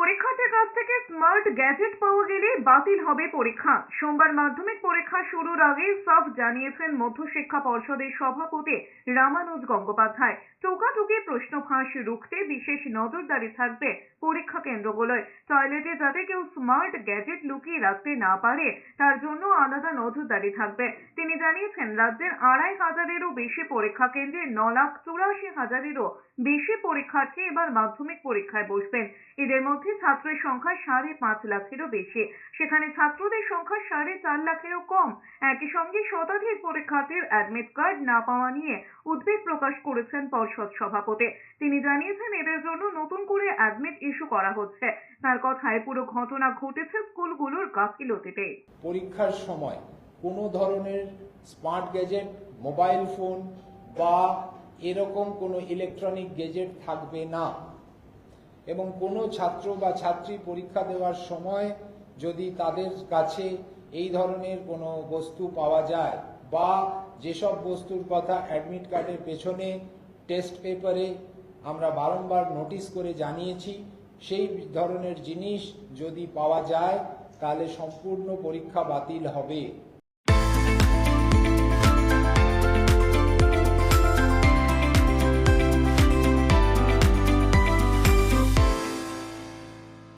পরীক্ষার্থীর কাছ থেকে স্মার্ট গ্যাজেট পাওয়া গেলে বাতিল হবে পরীক্ষা। সোমবার মাধ্যমিক পরীক্ষা শুরুর আগে সব জানিয়েছেন মধ্যশিক্ষা পর্ষদের সভাপতি রামানুজ গঙ্গোপাধ্যায়। টোকাটুকি প্রশ্ন ফাঁস রুখতে বিশেষ নজরদারি থাকবে পরীক্ষা কেন্দ্রগুলোয়। টয়লেটে যাতে কেউ স্মার্ট গ্যাজেট লুকিয়ে রাখতে না পারে, তার জন্য আলাদা নজরদারি থাকবে। তিনি জানিয়েছেন, রাজ্যের আড়াই হাজারেরও বেশি পরীক্ষা কেন্দ্রে ন লাখ চুরাশি হাজারেরও বেশি পরীক্ষার্থী এবার মাধ্যমিক পরীক্ষায় বসবেন। এদের মধ্যে ছাত্রের সংখ্যা সাড়ে পাঁচ লাখেরও বেশি। সেখানে ছাত্রদের সংখ্যা সাড়ে চার লাখেরও কম। একই সঙ্গে শতাধিক পরীক্ষার্থীর অ্যাডমিট কার্ড না পাওয়া নিয়ে উদ্বেগ প্রকাশ করেছেন পর্ষদ সভাপতি। তিনি জানিয়েছেন, এদের জন্য নতুন করে অ্যাডমিট ইস্যু করা হচ্ছে। তার কথায় পুরো ঘটনা ঘটেছে স্কুলগুলোর গাফিলতিতে। পরীক্ষার সময় কোনো ধরনের স্মার্ট গ্যাজেট, মোবাইল ফোন বা এরকম কোনো ইলেকট্রনিক গ্যাজেট থাকবে না। এবং কোনো ছাত্র বা ছাত্রী পরীক্ষা দেওয়ার সময় যদি তাদের কাছে এই ধরনের কোনো বস্তু পাওয়া যায় বা যেসব বস্তুর কথা অ্যাডমিট কার্ডের পেছনে টেস্ট পেপারে আমরা বারংবার নোটিশ করে জানিয়েছি সেই ধরনের জিনিস যদি পাওয়া যায় তাহলে সম্পূর্ণ পরীক্ষা বাতিল হবে।